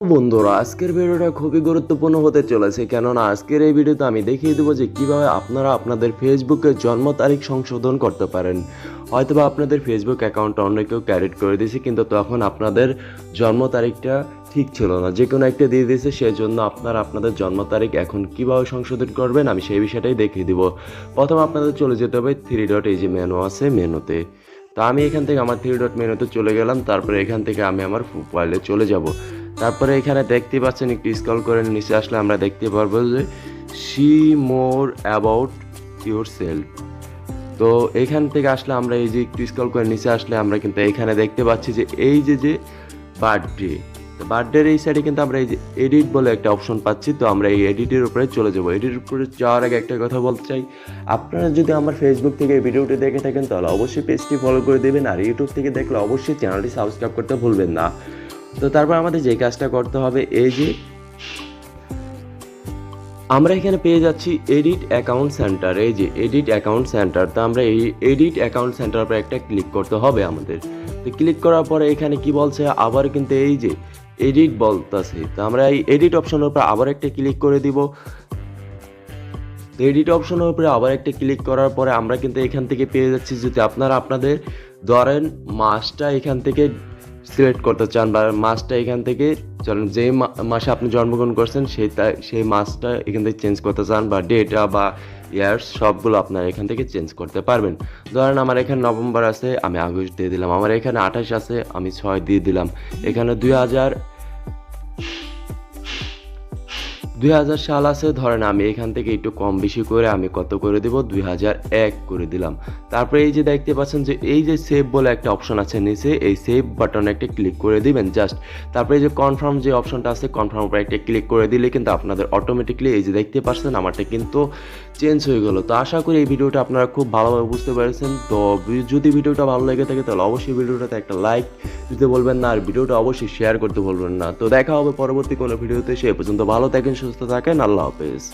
বন্ধুরা, আজকের ভিডিওটা খুবই গুরুত্বপূর্ণ হতে চলেছে, কেননা আজকের এই ভিডিওতে আমি দেখিয়ে দেবো যে কীভাবে আপনারা আপনাদের ফেসবুকে জন্ম তারিখ সংশোধন করতে পারেন। হয়তোবা আপনাদের ফেসবুক অ্যাকাউন্ট অন্য কেউ ক্যারেট করে দিয়েছে, কিন্তু তখন আপনাদের জন্ম তারিখটা ঠিক ছিল না। যে কোনো একটা দিয়ে দিয়েছে সেই জন্য আপনারা আপনাদের জন্ম তারিখ এখন কীভাবে সংশোধন করবেন, আমি সেই বিষয়টাই দেখিয়ে দিব। প্রথম আপনাদের চলে যেতে হবে থ্রি ডট এই যে মেনু আছে মেনুতে। তো আমি এখান থেকে আমার থ্রি ডট মেনুতে চলে গেলাম, তারপরে এখান থেকে আমি আমার প্রোফাইলে চলে যাব। তারপরে এখানে দেখতে পাচ্ছেন, একটু স্ক্রল করে নিচে আসলে আমরা দেখতে পারব যে see more about yourself তো এখান থেকে আসলে আমরা এই যে একটু স্ক্রল করে নিচে আসলে আমরা কিন্তু এখানে দেখতে পাচ্ছি যে এই যে যে বার্থডে বার্থডের এই সাইডে কিন্তু আমরা এই যে এডিট বলে একটা অপশন পাচ্ছি, তো আমরা এই এডিটের উপরে চলে যাব। এডিটের উপরে যাওয়ার আগে একটা কথা বলতে চাই, আপনারা যদি আমার ফেসবুক থেকে এই ভিডিওটি দেখে থাকেন, তাহলে অবশ্যই পেজটি ফলো করে দেবেন, আর ইউটিউব থেকে দেখলে অবশ্যই চ্যানেলটি সাবস্ক্রাইব করতে ভুলবেন না। তো তারপর আমাদের যে কাজটা করতে হবে, এই যে আমরা এখানে পেয়ে যাচ্ছি এডিট অ্যাকাউন্ট সেন্টার এই যে এডিট অ্যাকাউন্ট সেন্টার তো আমরা এই এডিট অ্যাকাউন্ট সেন্টার উপরে একটা ক্লিক করতে হবে আমাদের। তো ক্লিক করার পরে এখানে কি বলছে? আবার কিন্তু এই যে এডিট বলতেছে। তো আমরা এই এডিট অপশনের উপর আবার একটা ক্লিক করে দিব। তো এডিট অপশনের উপরে আবার একটা ক্লিক করার পরে আমরা কিন্তু এখান থেকে পেয়ে যাচ্ছি। যদি আপনারা আপনাদের ধরেন মাসটা এখান থেকে সিলেক্ট করতে চান বা মাসটা এখান থেকে চলেন, যে মাসে আপনি জন্মগ্রহণ করছেন, সেই সেই মাসটা এখান থেকে চেঞ্জ করতে চান বা ডেটা বা ইয়ার্স সবগুলো আপনার এখান থেকে চেঞ্জ করতে পারবেন। ধরেন আমার এখানে নভেম্বর আছে, আমি আগস্ট দিয়ে দিলাম। আমার এখানে আঠাশ আছে, আমি ছয় দিয়ে দিলাম। এখানে দুই হাজার দুই হাজার সাল আছে, ধরেন আমি এখান থেকে একটু কম বেশি করে আমি কত করে দিব? দুই হাজার এক করে দিলাম। তারপরে এই যে দেখতে পাচ্ছেন যে এই যে সেভ বলে একটা অপশন আছে নিচে, এই সেভ বাটনে একটা ক্লিক করে দিবেন জাস্ট তারপরে এই যে কনফার্ম যে অপশনটা আছে কনফার্ম উপরে একটা ক্লিক করে দিলে কিন্তু আপনাদের অটোমেটিকলি এই যে দেখতে পাচ্ছেন, আমারটা কিন্তু চেঞ্জ হয়ে গেলো। তো আশা করি এই ভিডিওটা আপনারা খুব ভালোভাবে বুঝতে পেরেছেন। তো যদি ভিডিওটা ভালো লেগে থাকে, তাহলে অবশ্যই ভিডিওটাতে একটা লাইক দিতে বলবেন না, আর ভিডিওটা অবশ্যই শেয়ার করতে বলবেন না। তো দেখা হবে পরবর্তী কোনো ভিডিওতে, সে পর্যন্ত ভালো থাকেন, সুস্থ থাকেন, আল্লাহ হাফেজ।